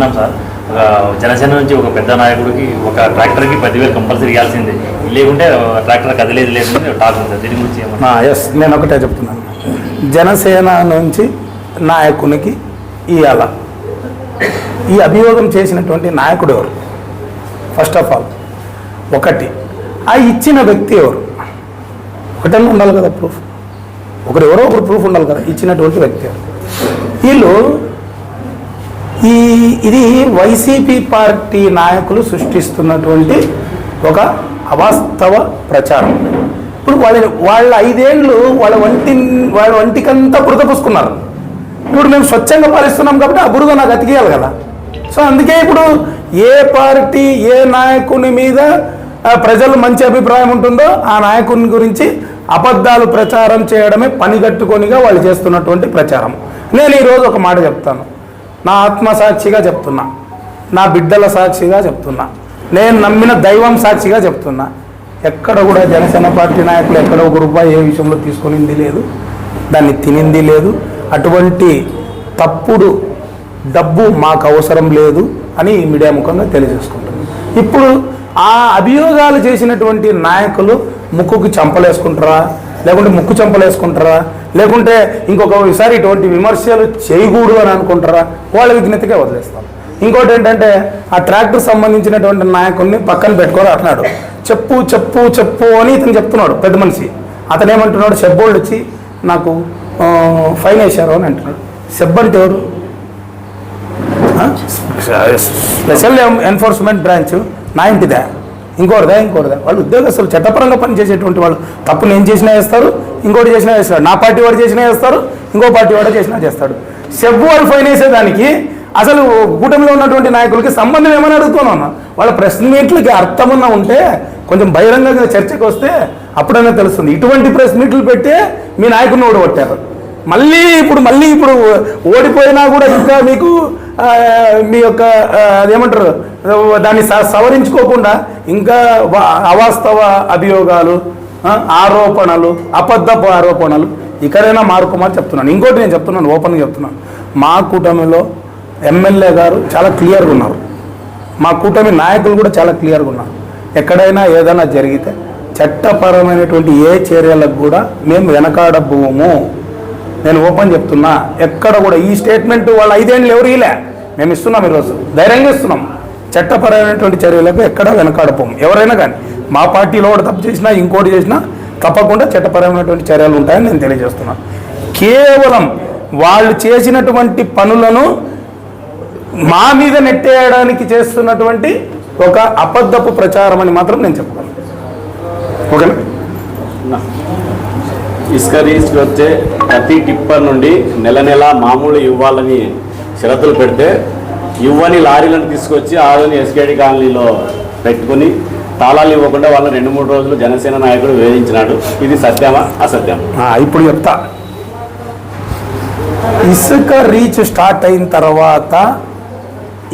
విన్నాం సార్. ఒక జనసేన నుంచి ఒక పెద్ద నాయకుడికి ఒక ట్రాక్టర్కి పదివేలు కంపల్సరీ ఇవ్వాల్సిందే. లేకుంటే ట్రాక్టర్ కదిలేదు లేదు అని టాక్ ఉంది సార్. దీని గురించి ఏమన్నా ఎస్ నేను ఒకటే చెప్తున్నాను జనసేన నుంచి నాయకునికి ఇవాళ ఈ అభియోగం చేసినటువంటి నాయకుడు ఎవరు? ఫస్ట్ ఆఫ్ ఆల్ ఒకటి ఆ ఇచ్చిన వ్యక్తి ఎవరు? ఒకటన్నా ఉండాలి కదా ప్రూఫ్ ఒకరు ఎవరో ఒకరు ప్రూఫ్ ఉండాలి కదా ఇచ్చినటువంటి వ్యక్తి ఎవరు? వీళ్ళు ఈ ఇది వైసీపీ పార్టీ నాయకులు సృష్టిస్తున్నటువంటి ఒక అవాస్తవ ప్రచారం. ఇప్పుడు వాళ్ళ వాళ్ళ ఐదేళ్ళు వాళ్ళ వంటి వాళ్ళ వంటికంతా బురద పూసుకున్నారు. ఇప్పుడు మేము స్వచ్ఛంగా పాలిస్తున్నాం కాబట్టి ఆ బురద నాకు అతికేయాలి కదా. సో అందుకే ఇప్పుడు ఏ పార్టీ ఏ నాయకుని మీద ప్రజలు మంచి అభిప్రాయం ఉంటుందో ఆ నాయకుని గురించి అబద్ధాలు ప్రచారం చేయడమే పనిగట్టుకొనిగా వాళ్ళు చేస్తున్నటువంటి ప్రచారం. నేను ఈరోజు ఒక మాట చెప్తాను. నా ఆత్మసాక్షిగా చెప్తున్నా. నా బిడ్డల సాక్షిగా చెప్తున్నా. నేను నమ్మిన దైవం సాక్షిగా చెప్తున్నా. ఎక్కడ కూడా జనసేన పార్టీ నాయకులు ఎక్కడ ఒక రూపాయి ఏ విషయంలో తీసుకునింది లేదు. దాన్ని తినింది లేదు. అటువంటి తప్పుడు డబ్బు మాకు అవసరం లేదు అని ఈ మీడియా ముఖంగా తెలియజేసుకుంటున్నాను ఇప్పుడు ఆ అభియోగాలు చేసినటువంటి నాయకులు ముక్కుకు చంపలేసుకుంటారా? లేకుంటే ముక్కు చంపలేసుకుంటారా లేకుంటే ఇంకొకసారి ఇటువంటి విమర్శలు చేయకూడదు అని అనుకుంటారా? వాళ్ళ విజ్ఞతకే వదిలేస్తాం. ఇంకోటి ఏంటంటే ఆ ట్రాక్టర్ సంబంధించినటువంటి నాయకుల్ని పక్కన పెట్టుకొని అంటున్నాడు. చెప్పు చెప్పు చెప్పు అని ఇతను చెప్తున్నాడు పెద్ద మనిషి. అతను ఏమంటున్నాడు? సెబ్బోళ్ళు వచ్చి నాకు ఫైన్ వేశారు అని అంటున్నాడు. సెబ్ అంటే ఎవరు? స్పెషల్ ఎన్ఫోర్స్మెంట్ బ్రాంచ్ నా ఇంటిదా? ఇంకోటిదా? ఇంకోటిదా? వాళ్ళు ఉద్యోగస్తులు చట్టపరంగా పనిచేసేటువంటి వాళ్ళు. తప్పు నేను చేసినా వేస్తారు ఇంకోటి చేసినా వేస్తాడు నా పార్టీ వాడు చేసినా వేస్తారు ఇంకో పార్టీ వాడు చేసినా చేస్తాడు. సెబ్బు వాళ్ళు ఫైన్ వేసేదానికి అసలు కూటమిలో ఉన్నటువంటి నాయకులకి సంబంధం ఏమని అడుగుతున్నాను వాళ్ళ ప్రెస్ మీట్లకి అర్థమన్నా ఉంటే కొంచెం బహిరంగంగా చర్చకు వస్తే అప్పుడైనా తెలుస్తుంది. ఇటువంటి ప్రెస్ మీట్లు పెట్టి మీ నాయకుడిని ఓడగొట్టారు. మళ్ళీ ఇప్పుడు మళ్ళీ ఇప్పుడు ఓడిపోయినా కూడా ఇంకా మీకు మీ యొక్క ఆ, అదేమంటారు దాన్ని స- సవరించుకోకుండా ఇంకా అవాస్తవ అభియోగాలు ఆరోపణలు అబద్ధపు ఆరోపణలు ఇక్కడైనా మారుకోమని చెప్తున్నాను. ఇంకోటి నేను చెప్తున్నాను ఓపెన్గా చెప్తున్నాను. మా కూటమిలో ఎమ్మెల్యే గారు చాలా క్లియర్గా ఉన్నారు. మా కూటమి నాయకులు కూడా చాలా క్లియర్గా ఉన్నారు. ఎక్కడైనా ఏదైనా జరిగితే చట్టపరమైనటువంటి ఏ చర్యలకు కూడా మేము వెనకాడబోము. నేను ఓపెన్ చెప్తున్నా ఎక్కడ కూడా ఈ స్టేట్మెంట్ వాళ్ళు ఐదేళ్ళు ఎవరు ఇలే మేము ఇస్తున్నాం ఈరోజు. ధైర్యంగా ఇస్తున్నాం. చట్టపరమైనటువంటి చర్యలకు ఎక్కడ వెనకాడపోము. ఎవరైనా కానీ మా పార్టీలో ఒకటి తప్పు చేసినా ఇంకోటి చేసినా తప్పకుండా చట్టపరమైనటువంటి చర్యలు ఉంటాయని నేను తెలియజేస్తున్నాను కేవలం వాళ్ళు చేసినటువంటి పనులను మా మీద నెట్టేయడానికి చేస్తున్నటువంటి ఒక అబద్ధపు ప్రచారం అని మాత్రం నేను చెప్పగలను ఓకేనా? ఇసుక రీచ్కి వచ్చే ప్రతి టిప్పర్ నుండి నెల నెల మామూలు ఇవ్వాలని షరతులు పెడితే ఇవ్వని లారీలను తీసుకొచ్చి ఆరుని ఎస్కేడి కాలనీలో పెట్టుకుని తాళాలు ఇవ్వకుండా వాళ్ళని రెండు మూడు రోజులు జనసేన నాయకుడు వేధించినాడు. ఇది సత్యమా? అసత్యమా? ఇప్పుడు చెప్తా. ఇసుక రీచ్ స్టార్ట్ అయిన తర్వాత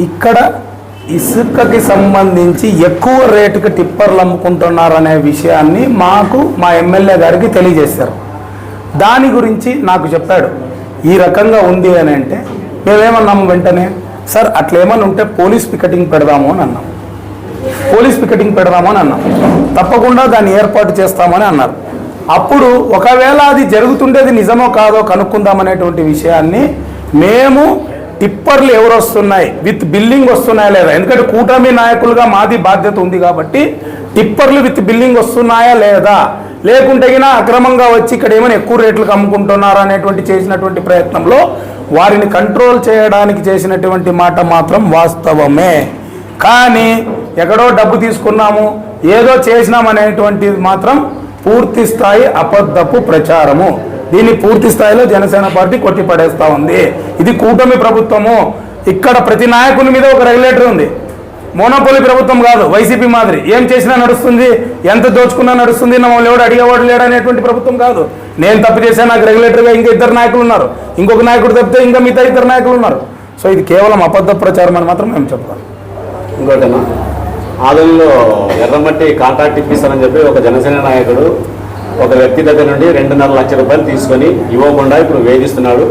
ఇక్కడ ఇసుకకి సంబంధించి ఎక్కువ రేటుకి టిప్పర్లు అమ్ముకుంటున్నారనే విషయాన్ని మాకు మా ఎమ్మెల్యే గారికి తెలియజేశారు. దాని గురించి నాకు చెప్పాడు. ఈ రకంగా ఉంది అని అంటే మేమేమన్నాము వెంటనే సార్ అట్లేమని ఉంటే పోలీస్ పికెటింగ్ పెడదాము అని అన్నాం. పోలీస్ పికెటింగ్ పెడదాము అని అన్నాం. తప్పకుండా దాన్ని ఏర్పాటు చేస్తామని అన్నారు. అప్పుడు ఒకవేళ అది జరుగుతుండేది నిజమో కాదో కనుక్కుందామనేటువంటి విషయాన్ని మేము టిప్పర్లు ఎవరు వస్తున్నాయి విత్ బిల్లింగ్ వస్తున్నాయా లేదా? ఎందుకంటే కూటమి నాయకులుగా మాది బాధ్యత ఉంది కాబట్టి టిప్పర్లు విత్ బిల్లింగ్ వస్తున్నాయా లేదా? లేకుంటే గినా అక్రమంగా వచ్చి ఇక్కడ ఏమైనా ఎక్కువ రేట్లకు అమ్ముకుంటున్నారా అనేటువంటి చేసినటువంటి ప్రయత్నంలో వారిని కంట్రోల్ చేయడానికి చేసినటువంటి మాట మాత్రం వాస్తవమే. కానీ ఎక్కడో డబ్బు తీసుకున్నాము ఏదో చేసినాం అనేటువంటిది మాత్రం పూర్తి స్థాయి అబద్ధపు ప్రచారము. దీన్ని పూర్తి స్థాయిలో జనసేన పార్టీ కొట్టిపడేస్తూ ఉంది. ఇది కూటమి ప్రభుత్వము. ఇక్కడ ప్రతి నాయకుని మీద ఒక రెగ్యులేటర్ ఉంది. మోనోపోలి ప్రభుత్వం కాదు వైసీపీ మాదిరి. ఏం చేసినా నడుస్తుంది ఎంత దోచుకున్నా నడుస్తుంది మమ్మల్ని ఎవడు అడిగేవాడు లేడనేటువంటి ప్రభుత్వం కాదు. నేను తప్పు చేశాను నాకు రెగ్యులేటర్గా ఇంకా ఇద్దరు నాయకులు ఉన్నారు. ఇంకొక నాయకుడు తప్పితే ఇంకా మిగతా ఇద్దరు నాయకులు ఉన్నారు. సో ఇది కేవలం అబద్ధ ప్రచారం అని మాత్రం మేము చెప్పాలి ఇంకోటేనా ఆదంలో ఎర్రమట్టి కాంట్రాక్ట్ ఇప్పిస్తానని చెప్పి ఒక జనసేన నాయకుడు ఒక వ్యక్తి దగ్గర నుండి రెండున్నర లక్షల రూపాయలు తీసుకొని ఇవ్వకుండా ఇప్పుడు వేధిస్తున్నాడు.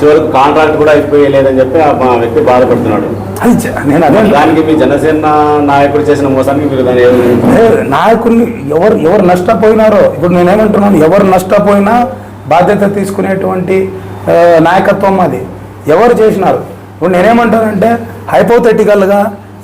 చివరికి కాంట్రాక్ట్ కూడా అయిపోయలేదని చెప్పి ఆ మా వ్యక్తి బాధపడుతున్నాడు. నేను అదే. దానికి మీ జనసేన నాయకుడు చేసిన మోసానికి మీరు దాని నాయకుల్ని ఎవరు ఎవరు నష్టపోయినారో ఇప్పుడు నేనేమంటున్నాను ఎవరు నష్టపోయినా బాధ్యత తీసుకునేటువంటి నాయకత్వం అది ఎవరు చేసినారు? ఇప్పుడు నేనేమంటానంటే హైపోథెటికల్గా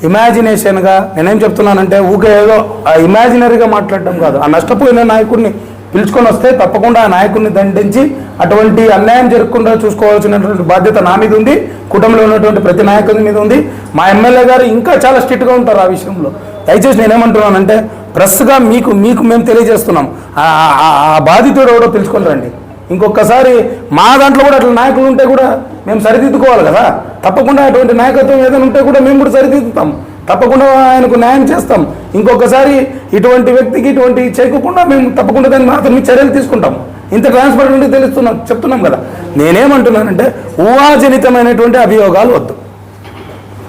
ఇమాజినేషన్గా నేనేం చెప్తున్నానంటే ఊకే ఏదో ఆ ఇమాజినరీగా మాట్లాడడం కాదు. ఆ నష్టపోయిన నాయకుడిని పిలుచుకొని వస్తే తప్పకుండా ఆ నాయకుడిని దండించి అటువంటి అన్యాయం జరగకుండా చూసుకోవాల్సినటువంటి బాధ్యత నా మీద ఉంది కుటుంబంలో ఉన్నటువంటి ప్రతి నాయకుడి మీద ఉంది. మా ఎమ్మెల్యే గారు ఇంకా చాలా స్ట్రిక్ట్గా ఉంటారు ఆ విషయంలో. దయచేసి నేనేమంటున్నానంటే ప్రెస్గా మీకు మీకు మేము తెలియజేస్తున్నాం. ఆ- ఆ- బాధితుడు ఎవడో పిలుచుకొని రండి. ఇంకొకసారి మా దాంట్లో కూడా అట్లా నాయకులు ఉంటే కూడా మేము సరిదిద్దుకోవాలి కదా. తప్పకుండా అటువంటి నాయకత్వం ఏదైనా ఉంటే కూడా మేము కూడా సరిదిద్దుతాం. తప్పకుండా ఆయనకు న్యాయం చేస్తాం. ఇంకొకసారి ఇటువంటి వ్యక్తికి ఇటువంటి చేయకుండా మేము తప్పకుండా దాన్ని మాత్రం చర్యలు తీసుకుంటాం. ఇంత ట్రాన్స్పరెంట్ తెలుస్తున్నాం చెప్తున్నాం కదా. నేనేమంటున్నానంటే ఊహాజనితమైనటువంటి అభియోగాలు వద్దు.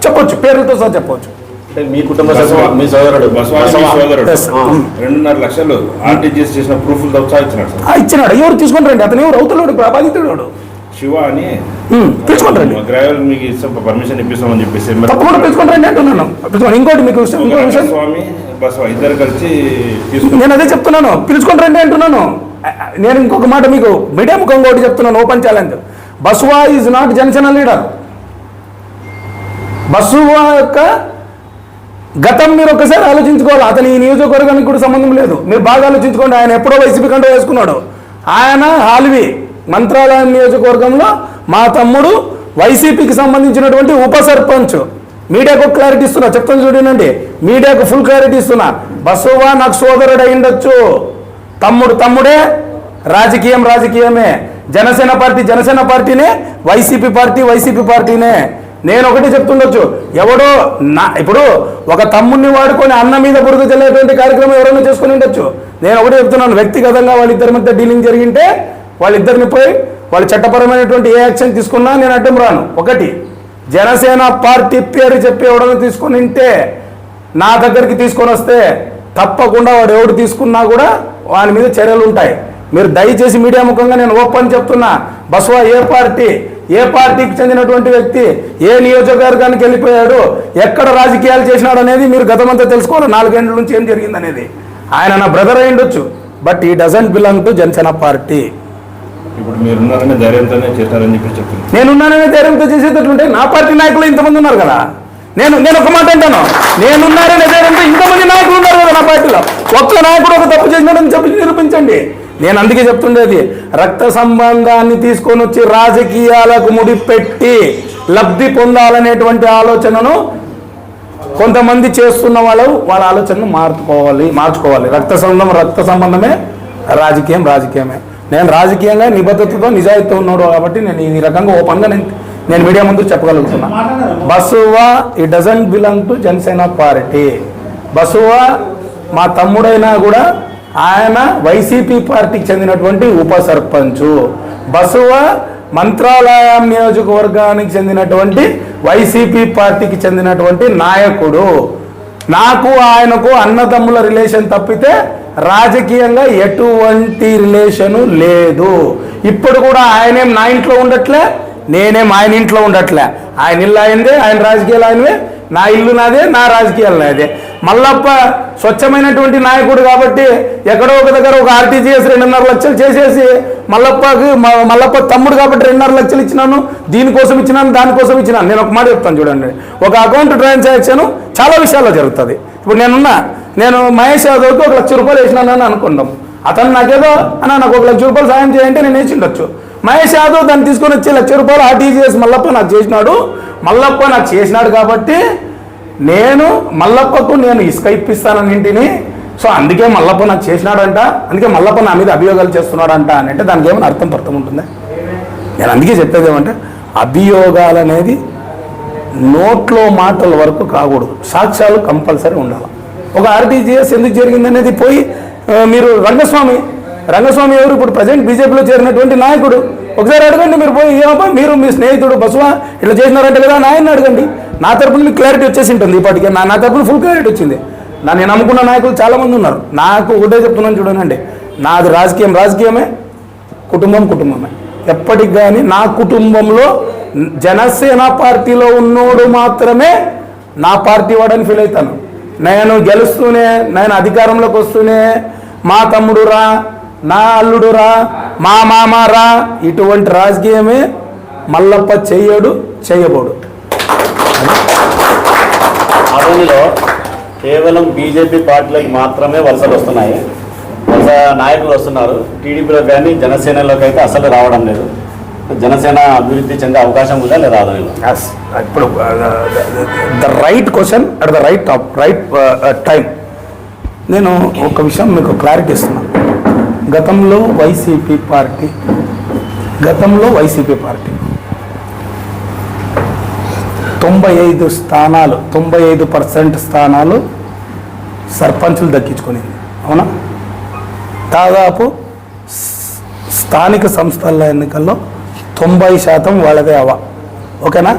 చెప్పొచ్చు పేర్లతో సహా చెప్పొచ్చు. అంటే మీ కుటుంబ మీ సోదరుడు. ఆ. రెండున్నర లక్షలు ఆర్టీజీఎస్ చేసిన ప్రూఫ్లతో సహా ఇచ్చినాడు ఇచ్చినాడు. ఎవరు తీసుకొని రండి అతను ఎవరు? అవుతున్నాడు బాధితుడు శివ అని పిలుచుకొని రండి గ్రావెల్ మీకు ఇస్తాం పర్మిషన్ ఇప్పిస్తామని చెప్పేసి తప్పకుండా పిలుచుకొని రండి అంటున్నాను. ఇంకోటి మీకు ఇంకో విషయం. స్వామి బసవ ఇద్దరు కలిసి నేను అదే చెప్తున్నాను. పిలుచుకొని రండి అంటున్నాను. నేను ఇంకొక మాట మీకు మీడియా ముఖం ఒకటి చెప్తున్నాను open challenge. Baswa is not Janasena leader. Bassuva యొక్క గతం మీరు ఒకసారి ఆలోచించుకోవాలి. అతని ఈ నియోజకవర్గానికి కూడా సంబంధం లేదు. మీరు బాగా ఆలోచించుకోండి. ఆయన ఎప్పుడో వైసీపీ కంటే వేసుకున్నాడు. ఆయన హాల్వి మంత్రాలయం నియోజకవర్గంలో మా తమ్ముడు వైసీపీకి సంబంధించినటువంటి ఉప సర్పంచ్. మీడియాకు క్లారిటీ ఇస్తున్నా. చెప్తాను చూడండి. మీడియాకు ఫుల్ క్లారిటీ ఇస్తున్నా. బస్సువా నాకు సోదరుడు అయిండొచ్చు తమ్ముడు తమ్ముడే రాజకీయం రాజకీయమే. జనసేన పార్టీ జనసేన పార్టీనే వైసీపీ పార్టీ వైసీపీ పార్టీనే. నేను ఒకటి చెప్తుండొచ్చు ఎవడో నా ఇప్పుడు ఒక తమ్ముడిని వాడుకొని అన్న మీద బురుగు చెల్లేటువంటి కార్యక్రమం ఎవరైనా చేసుకుని ఉండొచ్చు. నేను ఒకటి చెప్తున్నాను వ్యక్తిగతంగా వాళ్ళిద్దరి మధ్య డీలింగ్ జరిగింటే వాళ్ళిద్దరిని పోయి వాళ్ళు చట్టపరమైనటువంటి ఏ యాక్షన్ తీసుకున్నా నేను అడ్డం రాను. ఒకటి జనసేన పార్టీ పేరు చెప్పి ఎవడని తీసుకుని ఉంటే నా దగ్గరికి తీసుకొని వస్తే తప్పకుండా వాడు ఎవడు తీసుకున్నా కూడా వాని మీద చర్యలు ఉంటాయి. మీరు దయచేసి మీడియా ముఖంగా నేను ఓపెన్ చెప్తున్నా. బస్వా ఏ పార్టీ ఏ పార్టీకి చెందినటువంటి వ్యక్తి ఏ నియోజకవర్గానికి వెళ్ళిపోయాడు ఎక్కడ రాజకీయాలు చేసినాడు అనేది మీరు గతమంతా తెలుసుకోవాలి. నాలుగేండ్ల నుంచి ఏం జరిగింది అనేది. ఆయన నా బ్రదర్ అయి ఉండొచ్చు but he doesn't belong to Janasena party. ఇప్పుడు మీరున్నారనే ధైర్యంతోనే చేశారని చెప్పి నేనున్నాననే ధైర్యంతో చేసేటట్లుంటే నా పార్టీ నాయకులు ఇంతమంది ఉన్నారు కదా. నేను నేను ఒక మాట అంటాను. నేనున్నాననే ధైర్యంతో ఇంతమంది నాయకులు ఉన్నారు కదా నా పార్టీలో. ఒక్క నాయకుడు ఒక తప్పు చేసినాడని చెప్పి నిరూపించండి. నేను అందుకే చెప్తుండేది రక్త సంబంధాన్ని తీసుకొని వచ్చి రాజకీయాలకు ముడిపెట్టి లబ్ధి పొందాలనేటువంటి ఆలోచనను కొంతమంది చేస్తున్న వాళ్ళు వాళ్ళ ఆలోచనను మార్చుకోవాలి మార్చుకోవాలి. రక్త సంబంధం రక్త సంబంధమే రాజకీయం రాజకీయమే. నేను రాజకీయంగా నిబద్ధతతో నిజాయితీ ఉన్నాడు కాబట్టి నేను ఈ రకంగా ఓపెన్గా నేను నేను మీడియా ముందు చెప్పగలుగుతున్నా. Basuva he doesn't belong to Janasena party Basuva మా తమ్ముడైనా కూడా ఆయన వైసీపీ పార్టీకి చెందినటువంటి ఉప సర్పంచు. బస్సువా మంత్రాలయం నియోజకవర్గానికి చెందినటువంటి వైసీపీ పార్టీకి చెందినటువంటి నాయకుడు. నాకు ఆయనకు అన్నదమ్ముల రిలేషన్ తప్పితే రాజకీయంగా ఎటువంటి రిలేషను లేదు. ఇప్పుడు కూడా ఆయనేం నా ఇంట్లో ఉండట్లే? నేనేం ఆయన ఇంట్లో ఉండట్లే. ఆయన ఇల్లు ఆయనదే ఆయన రాజకీయాలు ఆయనవే. నా ఇల్లు నాదే నా రాజకీయాలు నాదే. మల్లప్ప స్వచ్ఛమైనటువంటి నాయకుడు కాబట్టి ఎక్కడో ఒక దగ్గర ఒక ఆర్టీజీఎస్ రెండున్నర లక్షలు చేసేసి మల్లప్పకి మ- మల్లప్ప తమ్ముడు కాబట్టి రెండున్నర లక్షలు ఇచ్చినాను దీనికోసం ఇచ్చినాను దానికోసం ఇచ్చినాను. నేను ఒక మాట చెప్తాను చూడండి. ఒక అకౌంట్ ట్రాన్సాక్షన్ చాలా విషయాల్లో జరుగుతుంది. ఇప్పుడు నేనున్నా నేను మహేష్ యాదవ్కి ఒక లక్ష రూపాయలు వేసినానని అనుకుందాం. అతను నాకేదో అన్న నాకు ఒక లక్ష రూపాయలు సాయం చేయంటే నేను వేసి ఉండొచ్చు. మహేష్ యాదవ్ దాన్ని తీసుకొని వచ్చి లక్ష రూపాయలు ఆర్టీజీఎస్ మల్లప్ప నాకు చేసినాడు. మల్లప్ప నాకు చేసినాడు కాబట్టి నేను మల్లప్పకు నేను ఇసుక ఇప్పిస్తానని ఇంటిని. సో అందుకే మల్లప్ప నాకు చేసినాడంట. అందుకే మల్లప్ప నా మీద అభియోగాలు చేస్తున్నాడంట అని అంటే దానికి ఏమైనా అర్థం అర్థం ఉంటుందా? నేను అందుకే చెప్పేది ఏమంటే అభియోగాలు అనేది నోట్లో మాటల వరకు కాకూడదు. సాక్ష్యాలు కంపల్సరీ ఉండాలి. ఒక ఆర్టీజీఎస్ ఎందుకు జరిగింది అనేది పోయి మీరు రంగస్వామి రంగస్వామి ఎవరు? ఇప్పుడు ప్రజెంట్ బీజేపీలో చేరినటువంటి నాయకుడు. ఒకసారి అడగండి మీరు పోయి ఏమబ్బా మీరు మీ స్నేహితుడు బసవా? ఇట్లా చేసినారంటే కదా నాయన్ని అడగండి. నా తరపున మీకు క్లారిటీ వచ్చేసి ఉంటుంది ఇప్పటికే. నా నా తరపున ఫుల్ క్లారిటీ వచ్చింది. నా నేను నమ్ముకున్న నాయకులు చాలామంది ఉన్నారు. నాకు ఒకటే చెప్తున్నాను చూడండి. నాది రాజకీయం రాజకీయమే కుటుంబం కుటుంబమే. ఎప్పటికి కానీ నా కుటుంబంలో జనసేన పార్టీలో ఉన్నోడు మాత్రమే నా పార్టీ వాడని ఫీల్ అవుతాను. నేను గెలుస్తూనే నేను అధికారంలోకి వస్తూనే మా తమ్ముడు రా నా అల్లుడు రా మా మామ రా ఇటువంటి రాజకీయమే మల్లప్ప చెయ్యడు చెయ్యబోడు. ఆదోనిలో కేవలం బీజేపీ పార్టీలకు మాత్రమే వలసలు వస్తున్నాయి. వలస నాయకులు వస్తున్నారు. టీడీపీలో కానీ జనసేనలోకి అయితే అసలు రావడం లేదు. జనసేన అభివృద్ధి చెందే అవకాశం ఉందా లేదా. ఇప్పుడు the right question at the right right time నేను ఒక విషయం మీకు క్లారిటీ ఇస్తున్నాను గతంలో వైసీపీ పార్టీ గతంలో వైసీపీ పార్టీ. తొంభై ఐదు స్థానాలు తొంభై ఐదు పర్సెంట్ స్థానాలు సర్పంచులు దక్కించుకునేది. అవునా? దాదాపు స్థానిక సంస్థల ఎన్నికల్లో తొంభై శాతం వాళ్ళదే అవా. ఓకేనా?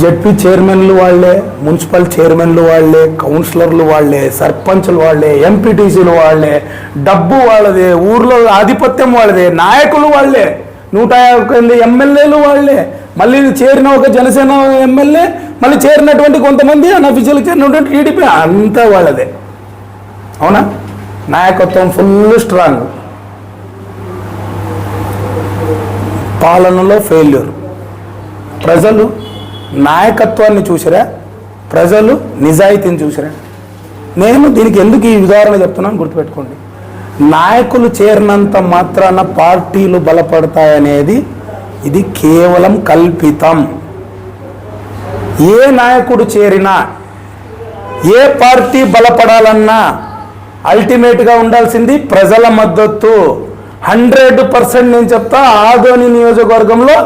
జడ్పీ చైర్మన్లు వాళ్ళే మున్సిపల్ చైర్మన్లు వాళ్ళే కౌన్సిలర్లు వాళ్ళే సర్పంచ్లు వాళ్ళే ఎంపీటీసీలు వాళ్ళే డబ్బు వాళ్ళదే ఊర్లో ఆధిపత్యం వాళ్ళదే నాయకులు వాళ్ళే నూట యాభై ఎమ్మెల్యేలు వాళ్ళే మళ్ళీ చేరిన ఒక జనసేన ఎమ్మెల్యే మళ్ళీ చేరినటువంటి కొంతమంది అనఫీషియల్ చేరినటువంటి టీడీపీ అంతా వాళ్ళదే. అవునా? నాయకత్వం ఫుల్ స్ట్రాంగ్. పాలనలో ఫెయిల్యూర్. ప్రజలు నాయకత్వాన్ని చూసిరా? ప్రజలు నిజాయితీని చూసిరా? నేను దీనికి ఎందుకు ఈ ఉదాహరణ చెప్తున్నాను గుర్తుపెట్టుకోండి. నాయకులు చేరినంత మాత్రాన పార్టీలు బలపడతాయనేది ఇది కేవలం కల్పితం. ఏ నాయకుడు చేరినా ఏ పార్టీ బలపడాలన్నా అల్టిమేట్గా ఉండాల్సింది ప్రజల మద్దతు. హండ్రెడ్ పర్సెంట్ నేను చెప్తా ఆదోని నియోజకవర్గంలో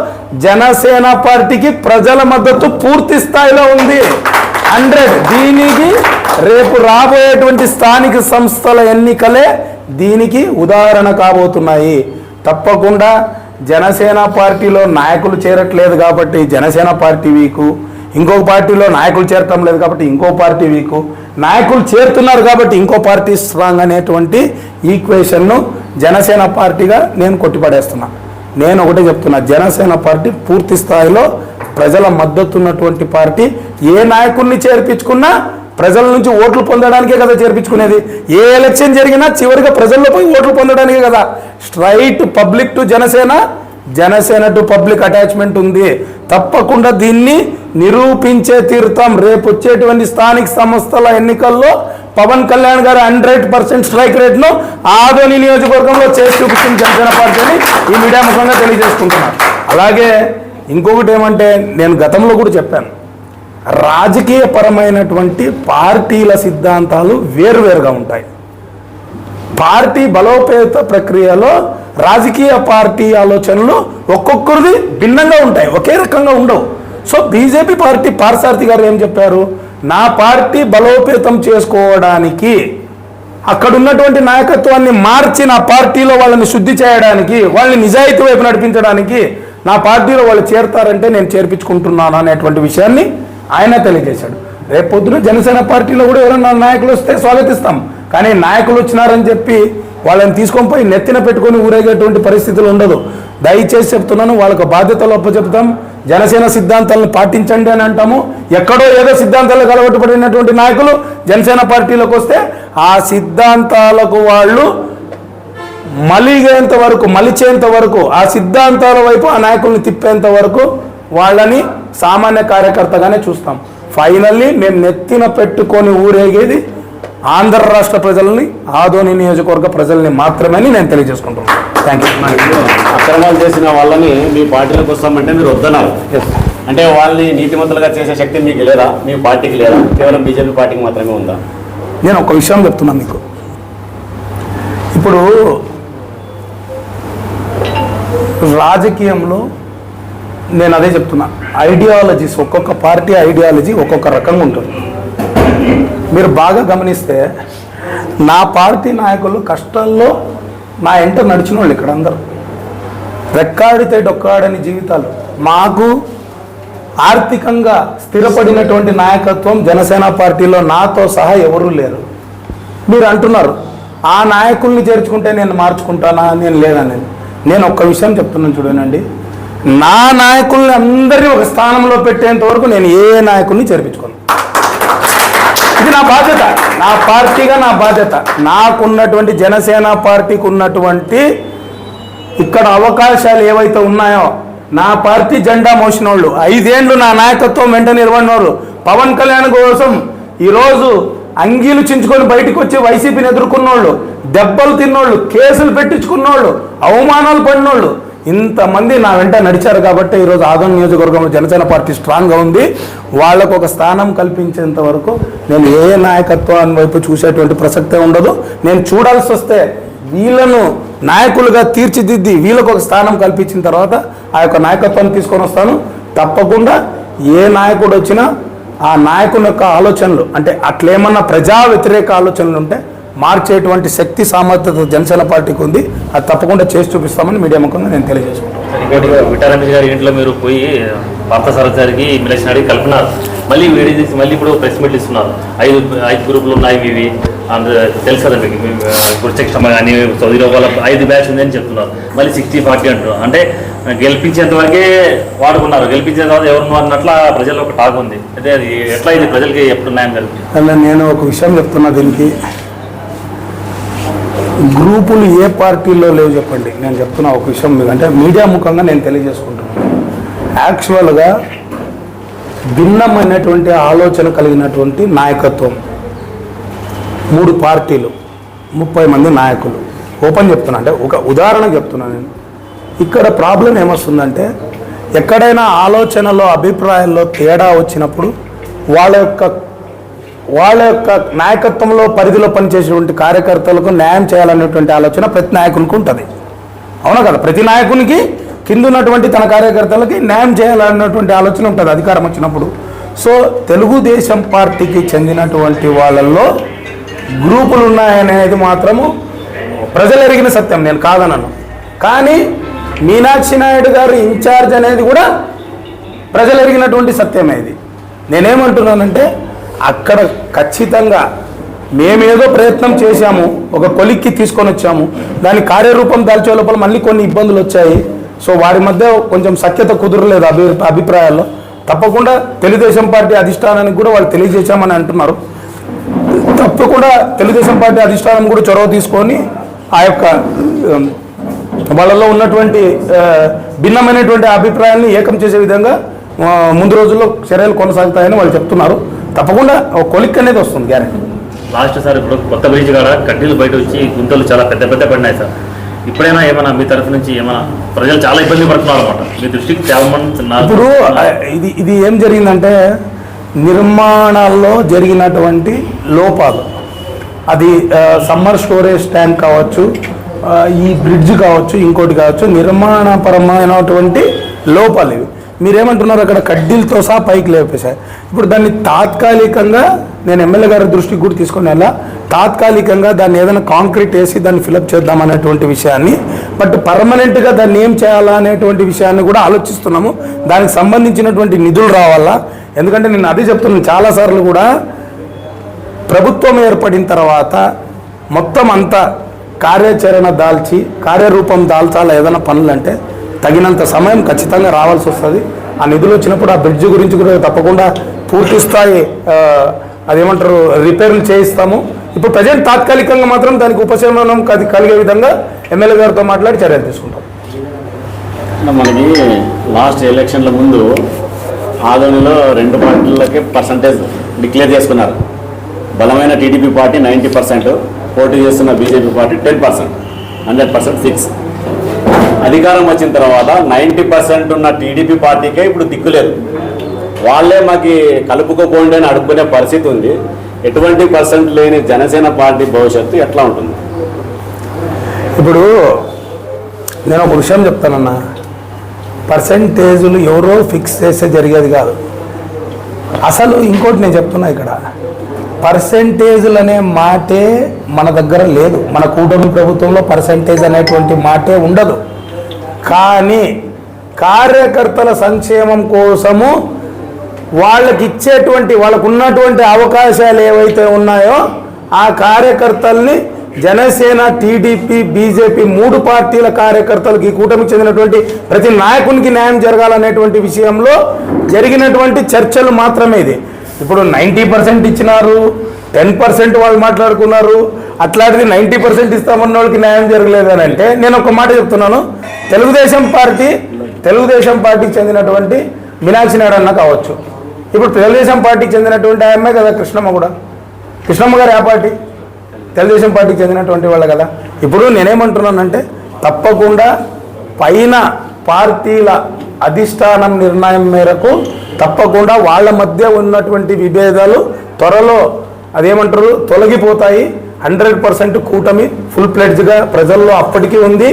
జనసేన పార్టీకి ప్రజల మద్దతు పూర్తి స్థాయిలో ఉంది. హండ్రెడ్. దీనికి రేపు రాబోయేటువంటి స్థానిక సంస్థల ఎన్నికలే దీనికి ఉదాహరణ కాబోతున్నాయి. తప్పకుండా జనసేన పార్టీలో నాయకులు చేరట్లేదు కాబట్టి జనసేన పార్టీ వీకు ఇంకొక పార్టీలో నాయకులు చేరటం లేదు కాబట్టి ఇంకో పార్టీ వీకు. నాయకులు చేరుతున్నారు కాబట్టి ఇంకో పార్టీ స్ట్రాంగ్ అనేటువంటి ఈక్వేషన్ను జనసేన పార్టీగా నేను కొట్టిపడేస్తున్నాను నేను ఒకటే చెప్తున్నా జనసేన పార్టీ పూర్తి స్థాయిలో ప్రజల మద్దతు ఉన్నటువంటి పార్టీ. ఏ నాయకుడిని చేర్పించుకున్నా ప్రజల నుంచి ఓట్లు పొందడానికే కదా చేర్పించుకునేది. ఏ ఎలక్షన్ జరిగినా చివరిగా ప్రజల్లో పోయి ఓట్లు పొందడానికే కదా. Straight public to Janasena Janasena to public attachment ఉంది. తప్పకుండా దీన్ని నిరూపించే తీర్థం రేపు వచ్చేటువంటి స్థానిక సంస్థల ఎన్నికల్లో Pawan Kalyan garu hundred percent strike రేట్ను Adoni నియోజకవర్గంలో చేసి చూపిస్తుంది జనసేన పార్టీని ఈ మీడియా ముఖంగా తెలియజేసుకుంటున్నాను అలాగే ఇంకొకటి ఏమంటే నేను గతంలో కూడా చెప్పాను. రాజకీయ పరమైనటువంటి పార్టీల సిద్ధాంతాలు వేరువేరుగా ఉంటాయి. పార్టీ బలోపేత ప్రక్రియలో రాజకీయ పార్టీ ఆలోచనలు ఒక్కొక్కరిది భిన్నంగా ఉంటాయి ఒకే రకంగా ఉండవు. సో బీజేపీ పార్టీ పారసారథి గారు ఏం చెప్పారు? నా పార్టీ బలోపేతం చేసుకోవడానికి అక్కడున్నటువంటి నాయకత్వాన్ని మార్చి నా పార్టీలో వాళ్ళని శుద్ధి చేయడానికి వాళ్ళని నిజాయితీ వైపు నడిపించడానికి నా పార్టీలో వాళ్ళు చేరతారంటే నేను చేర్పించుకుంటున్నాను అనేటువంటి విషయాన్ని ఆయన తెలియజేశాడు. రేపు పొద్దున జనసేన పార్టీలో కూడా ఎవరైనా నాయకులు వస్తే స్వాగతిస్తాం. కానీ నాయకులు వచ్చినారని చెప్పి వాళ్ళని తీసుకొని పోయి నెత్తిన పెట్టుకొని ఊరేగేటువంటి పరిస్థితులు ఉండదు. దయచేసి చెప్తున్నాను వాళ్ళకు బాధ్యతలు అప్పచెప్తాం. జనసేన సిద్ధాంతాలను పాటించండి అని అంటాము. ఎక్కడో ఏదో సిద్ధాంతాలు కలగట్టుబడినటువంటి నాయకులు జనసేన పార్టీలోకి వస్తే ఆ సిద్ధాంతాలకు వాళ్ళు మలిగేంత వరకు మలిచేంత వరకు ఆ సిద్ధాంతాల వైపు ఆ నాయకుల్ని తిప్పేంత వరకు వాళ్ళని సామాన్య కార్యకర్తగానే చూస్తాం. ఫైనల్లీ మేము నెత్తిన పెట్టుకొని ఊరేగేది ఆంధ్ర రాష్ట్ర ప్రజల్ని ఆదోని నియోజకవర్గ ప్రజల్ని మాత్రమే నేను తెలియజేసుకుంటున్నాను. అక్రమాలు చేసిన వాళ్ళని మీ పార్టీలోకి వస్తామంటే మీరు వద్దన్నారు. అంటే వాళ్ళని నీతిమంతులుగా చేసే శక్తి మీకు లేదా? మీ పార్టీకి లేదా? కేవలం బీజేపీ పార్టీకి మాత్రమే ఉందా? నేను ఒక విషయం చెప్తున్నాను మీకు. ఇప్పుడు రాజకీయంలో నేను అదే చెప్తున్నా. ఐడియాలజీస్ ఒక్కొక్క పార్టీ ఐడియాలజీ ఒక్కొక్క రకంగా ఉంటుంది. మీరు బాగా గమనిస్తే నా పార్టీ నాయకులు కష్టాల్లో మా ఎంట నడిచిన వాళ్ళు ఇక్కడ అందరూ. రెక్కాడితే డొక్కాడని జీవితాలు. మాకు ఆర్థికంగా స్థిరపడినటువంటి నాయకత్వం జనసేన పార్టీలో నాతో సహా ఎవరూ లేరు. మీరు అంటున్నారు ఆ నాయకుల్ని చేర్చుకుంటే నేను మార్చుకుంటానా? నేను లేదని నేను? ఒక్క విషయం చెప్తున్నాను చూడనండి నా నాయకుల్ని అందరినీ ఒక స్థానంలో పెట్టేంత వరకు నేను ఏ నాయకుల్ని చేర్పించుకోను. ఇది నా బాధ్యత. నా పార్టీగా నా బాధ్యత. నాకున్నటువంటి జనసేన పార్టీకి ఉన్నటువంటి ఇక్కడ అవకాశాలు ఏవైతే ఉన్నాయో నా పార్టీ జెండా మోసిన వాళ్ళు ఐదేండ్లు నా నాయకత్వం వెంట నిలబడినోళ్ళు పవన్ కళ్యాణ్ కోసం ఈరోజు అంగీలు చించుకొని బయటకు వచ్చి వైసీపీని ఎదుర్కొన్నోళ్ళు దెబ్బలు తిన్నోళ్ళు కేసులు పెట్టించుకున్నోళ్ళు అవమానాలు పడినోళ్ళు ఇంతమంది నా వెంట నడిచారు కాబట్టి ఈరోజు ఆదోన్ నియోజకవర్గంలో జనసేన పార్టీ స్ట్రాంగ్గా ఉంది. వాళ్ళకు ఒక స్థానం కల్పించేంత వరకు నేను ఏ నాయకత్వాన్ని వైపు చూసేటువంటి ప్రసక్తే ఉండదు. నేను చూడాల్సి వస్తే వీళ్ళను నాయకులుగా తీర్చిదిద్ది వీళ్ళకు ఒక స్థానం కల్పించిన తర్వాత ఆ యొక్క నాయకత్వాన్ని తీసుకొని వస్తాను. తప్పకుండా ఏ నాయకుడు వచ్చినా ఆ నాయకుని యొక్క ఆలోచనలు అంటే అట్లేమన్నా ప్రజా వ్యతిరేక ఆలోచనలు ఉంటే మార్చేటువంటి శక్తి సామర్థ్యత జనసేన పార్టీకి ఉంది. అది తప్పకుండా చేసి చూపిస్తామని మీడియా ముఖంగా నేను తెలియజేసుకుంటాను సార్, ఇంకోటి విఠా రమేష్ గారి ఇంట్లో మీరు పోయి పార్థ సారథి మిలేషన్ అడిగి మళ్ళీ వీడియో తీసి మళ్ళీ ఇప్పుడు ప్రెస్ మీట్లు ఇస్తున్నారు. ఐదు ఐదు గ్రూపులు ఉన్నాయి ఇవి. తెలుసు కదా మీకు గురుచక్షమ కానీ చౌదరి వాళ్ళ ఐదు బ్యాచ్ ఉంది అని చెప్తున్నారు. మళ్ళీ సిక్స్టీ ఫార్టీ అంటారు. అంటే గెలిపించేంత వరకే వాడుకున్నారు. గెలిపించిన తర్వాత ఎవరు అన్నట్ల ప్రజల్లో ఒక టాక్ ఉంది. అయితే అది ఎట్లా ఇది ప్రజలకి ఎప్పుడు న్యాయం అలా నేను ఒక విషయం చెప్తున్నా దీనికి. గ్రూపులు ఏ పార్టీలో లేవు చెప్పండి. నేను చెప్తున్నా ఒక విషయం మీద అంటే మీడియా ముఖంగా నేను తెలియజేసుకుంటున్నాను యాక్చువల్గా భిన్నమైనటువంటి ఆలోచన కలిగినటువంటి నాయకత్వం. మూడు పార్టీలు ముప్పై మంది నాయకులు. ఓపెన్ చెప్తున్నా. అంటే ఒక ఉదాహరణ చెప్తున్నాను నేను. ఇక్కడ ప్రాబ్లం ఏమొస్తుందంటే ఎక్కడైనా ఆలోచనలో అభిప్రాయాల్లో తేడా వచ్చినప్పుడు వాళ్ళ యొక్క వాళ్ళ యొక్క నాయకత్వంలో పరిధిలో పనిచేసేటువంటి కార్యకర్తలకు న్యాయం చేయాలనేటువంటి ఆలోచన ప్రతి నాయకునికి ఉంటుంది. అవునా కదా? ప్రతి నాయకునికి కింద ఉన్నటువంటి తన కార్యకర్తలకి న్యాయం చేయాలన్నటువంటి ఆలోచన ఉంటుంది అధికారం వచ్చినప్పుడు. సో తెలుగుదేశం పార్టీకి చెందినటువంటి వాళ్ళల్లో గ్రూపులు ఉన్నాయనేది మాత్రము ప్రజలు ఎరిగిన సత్యం. నేను కాదనను. కానీ మీనాక్షి నాయుడు గారు ఇన్ఛార్జ్ అనేది కూడా ప్రజలు ఎరిగినటువంటి సత్యమే ఇది. నేనేమంటున్నానంటే అక్కడ ఖచ్చితంగా మేమేదో ప్రయత్నం చేశాము. ఒక కొలిక్కి తీసుకొని వచ్చాము. దాని కార్యరూపం దాల్చే లోపల మళ్ళీ కొన్ని ఇబ్బందులు వచ్చాయి. సో వారి మధ్య కొంచెం సఖ్యత కుదరలేదు అభి అభిప్రాయాల్లో. తప్పకుండా తెలుగుదేశం పార్టీ అధిష్టానానికి కూడా వాళ్ళు తెలియజేశామని అంటున్నారు. తప్పకుండా తెలుగుదేశం పార్టీ అధిష్టానం కూడా చొరవ తీసుకొని ఆ యొక్క వాళ్ళలో ఉన్నటువంటి భిన్నమైనటువంటి అభిప్రాయాన్ని ఏకం చేసే విధంగా ముందు రోజుల్లో చర్యలు కొనసాగుతాయని వాళ్ళు చెప్తున్నారు. తప్పకుండా ఒక కొలిక్ అనేది వస్తుంది గ్యారెంటీ లాస్ట్ సార్ ఇప్పుడు కొత్త బ్రిడ్జ్ కాడ కడ్డీలు బయట వచ్చి గుంతలు చాలా పెద్ద పెద్ద పడినాయి సార్. ఇప్పుడైనా ఏమైనా మీ తరఫు నుంచి ఏమైనా ప్రజలు చాలా ఇబ్బంది పడుతున్నారు అనమాట మీ దృష్టికి తేవమని ఇప్పుడు ఇది ఇది ఏం జరిగిందంటే నిర్మాణాల్లో జరిగినటువంటి లోపాలు. అది సమ్మర్ స్టోరేజ్ ట్యాంక్ కావచ్చు ఈ బ్రిడ్జ్ కావచ్చు ఇంకోటి కావచ్చు నిర్మాణపరమైనటువంటి లోపాలు ఇవి. మీరేమంటున్నారు? అక్కడ కడ్డీలతో సహా పైకి లేపేశారు. ఇప్పుడు దాన్ని తాత్కాలికంగా నేను ఎమ్మెల్యే గారి దృష్టికి కూడా తీసుకుని వెళ్ళా. తాత్కాలికంగా దాన్ని ఏదైనా కాంక్రీట్ వేసి దాన్ని ఫిలప్ చేద్దాం అనేటువంటి విషయాన్ని బట్ పర్మనెంట్గా దాన్ని ఏం చేయాలా అనేటువంటి విషయాన్ని కూడా ఆలోచిస్తున్నాము. దానికి సంబంధించినటువంటి నిధులు రావాలా? ఎందుకంటే నేను అదే చెప్తున్నాను చాలాసార్లు కూడా ప్రభుత్వం ఏర్పడిన తర్వాత మొత్తం అంతా కార్యాచరణ దాల్చి కార్యరూపం దాల్చాలా ఏదైనా పనులు అంటే తగినంత సమయం ఖచ్చితంగా రావాల్సి వస్తుంది. ఆ నిధులు వచ్చినప్పుడు ఆ బ్రిడ్జ్ గురించి కూడా తప్పకుండా పూర్తి స్థాయి అదేమంటారు రిపేర్లు చేయిస్తాము. ఇప్పుడు ప్రజెంట్ తాత్కాలికంగా మాత్రం దానికి ఉపశమనం కలిగే విధంగా ఎమ్మెల్యే గారితో మాట్లాడి చర్యలు తీసుకుంటాం. మనకి లాస్ట్ ఎలక్షన్ల ముందు ఆదోనిలో రెండు పార్టీలకి పర్సంటేజ్ డిక్లేర్ చేసుకున్నారు. బలమైన టీడీపీ పార్టీ నైంటీ పర్సెంట్ పోటీ చేస్తున్న BJP party ten percent hundred percent fix. అధికారం వచ్చిన తర్వాత నైంటీ పర్సెంట్ ఉన్న టీడీపీ పార్టీకే ఇప్పుడు దిక్కులేదు వాళ్ళే మాకు కలుపుకోపోండి అని అడుక్కునే పరిస్థితి ఉంది. ఎటువంటి పర్సెంట్ లేని జనసేన పార్టీ భవిష్యత్తు ఎట్లా ఉంటుంది? ఇప్పుడు నేను ఒక విషయం చెప్తానన్నా. పర్సంటేజులు ఎవరో ఫిక్స్ చేస్తే జరిగేది కాదు. అసలు ఇంకోటి నేను చెప్తున్నా ఇక్కడ. పర్సంటేజులు అనే మాటే మన దగ్గర లేదు. మన కూటమి ప్రభుత్వంలో పర్సంటేజ్ అనేటువంటి మాటే ఉండదు. కానీ కార్యకర్తల సంక్షేమం కోసము వాళ్ళకి ఇచ్చేటువంటి వాళ్ళకు ఉన్నటువంటి అవకాశాలు ఏవైతే ఉన్నాయో ఆ కార్యకర్తల్ని జనసేన టీడీపీ బీజేపీ మూడు పార్టీల కార్యకర్తలకు ఈ కూటమికి చెందినటువంటి ప్రతి నాయకునికి న్యాయం జరగాలనేటువంటి విషయంలో జరిగినటువంటి చర్చలు మాత్రమే ఇది. ఇప్పుడు నైంటీ పర్సెంట్ ఇచ్చినారు టెన్ పర్సెంట్ వాళ్ళు మాట్లాడుకున్నారు. అట్లాంటిది నైంటీ పర్సెంట్ ఇస్తామన్న వాళ్ళకి న్యాయం జరగలేదు అని అంటే నేను ఒక మాట చెప్తున్నాను. తెలుగుదేశం పార్టీ తెలుగుదేశం పార్టీకి చెందినటువంటి మీనాక్షి నాయుడు అన్న కావచ్చు. ఇప్పుడు తెలుగుదేశం పార్టీకి చెందినటువంటి ఆమె కదా కృష్ణమ్మ కూడా. కృష్ణమ్మ గారు ఆ పార్టీ? తెలుగుదేశం పార్టీకి చెందినటువంటి వాళ్ళు కదా. ఇప్పుడు నేనేమంటున్నానంటే తప్పకుండా పైన పార్టీల అధిష్టానం నిర్ణయం మేరకు తప్పకుండా వాళ్ళ మధ్య ఉన్నటువంటి విభేదాలు త్వరలో అదేమంటారు? తొలగిపోతాయి. హండ్రెడ్ పర్సెంట్ కూటమి ఫుల్ ప్లెడ్జ్గా ప్రజల్లో అప్పటికీ ఉంది.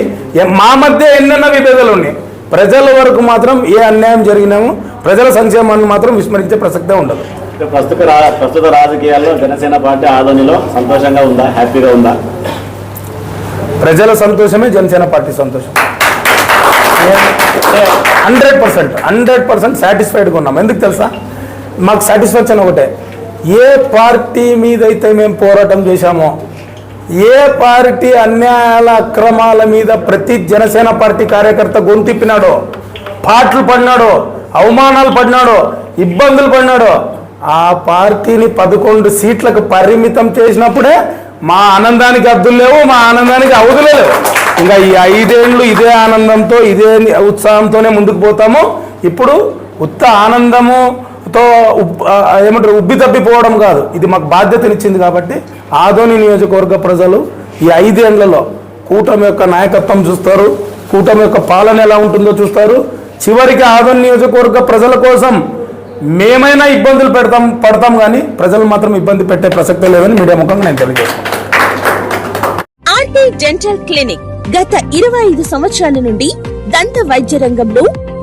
మా మధ్య ఎన్నెన్న విభేదాలు ఉన్నాయి. ప్రజల వరకు మాత్రం ఏ అన్యాయం జరిగినామో ప్రజల సంక్షేమాన్ని మాత్రం విస్మరించే ప్రసక్తే ఉండదు. ప్రస్తుత ప్రస్తుత రాజకీయాల్లో జనసేన పార్టీ ఆదోనిలో సంతోషంగా ఉందా? హ్యాపీగా ఉందా? ప్రజల సంతోషమే జనసేన పార్టీ సంతోషం. హండ్రెడ్ పర్సెంట్ హండ్రెడ్ పర్సెంట్ సాటిస్ఫైడ్గా ఉన్నాం. ఎందుకు తెలుసా? మాకు సాటిస్ఫాక్షన్ ఒకటే. ఏ పార్టీ మీదైతే మేము పోరాటం చేశామో ఏ పార్టీ అన్యాయాల అక్రమాల మీద ప్రతి జనసేన పార్టీ కార్యకర్త గొంతిప్పినాడో పాటలు పడినాడో అవమానాలు పడినాడో ఇబ్బందులు పడినాడో ఆ పార్టీని పదకొండు సీట్లకు పరిమితం చేసినప్పుడే మా ఆనందానికి అద్దులు లేవు మా ఆనందానికి అవధులే లేవు. ఇంకా ఈ ఐదేళ్ళు ఇదే ఆనందంతో ఇదే ఉత్సాహంతోనే ముందుకు పోతాము. ఇప్పుడు ఉత్త ఆనందము ఉబ్- ఏమంటారు ఉబ్బి తప్పిపోవడం కాదు. ఇది మాకు బాధ్యతనిచ్చింది కాబట్టి ఆదోని నియోజకవర్గ ప్రజలు ఈ ఐదేళ్ళలో కూటమి యొక్క నాయకత్వం చూస్తారు కూటమి యొక్క పాలన ఎలా ఉంటుందో చూస్తారు. చివరికి ఆదోని నియోజకవర్గ ప్రజల కోసం మేమైనా ఇబ్బందులు పెడతాం పడతాం కానీ ప్రజలు మాత్రం ఇబ్బంది పెట్టే ప్రసక్తే లేదని మీడియా ముఖంగా నేను తెలియజేస్తాను. ఆర్టీ డెంటల్ క్లినిక్ గత ఇరవై ఐదు సంవత్సరాల నుండి దంత వైద్య రంగంలో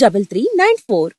double three nine four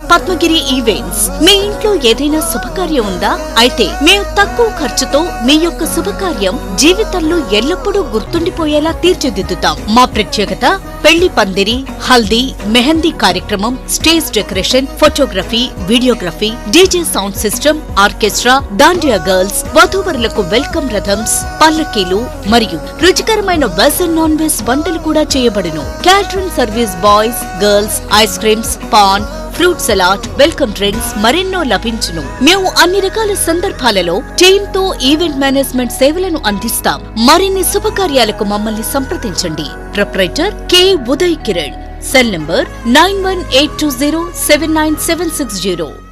Padmagiri events మీ ఇంట్లో ఏదైనా శుభకార్యం ఉందా? అయితే మేము తక్కువ ఖర్చుతో మీ యొక్క శుభకార్యం జీవితంలో ఎల్లప్పుడూ గుర్తుండిపోయేలా తీర్చిదిద్దుతాం. మా ప్రత్యేకత పెళ్ళి పందిరి హల్దీ మెహందీ కార్యక్రమం stage decoration photography videography DJ sound system orchestra dandiya girls వధూవరులకు welcome రథమ్స్ పల్లకీలు మరియు రుచికరమైన వెజ్ అండ్ నాన్ వెజ్ వంటలు కూడా చేయబడును. Catering service boys girls ice creams paan fruit salad welcome drinks మరెన్నో లభించును. మేము అన్ని రకాల సందర్భాలలో టీమ్తో ఈవెంట్ మేనేజ్మెంట్ సేవలను అందిస్తాం. మరిన్ని శుభకార్యాలకు మమ్మల్ని సంప్రదించండి. proprietor K. Uday Kiran. Cell number 9182079760.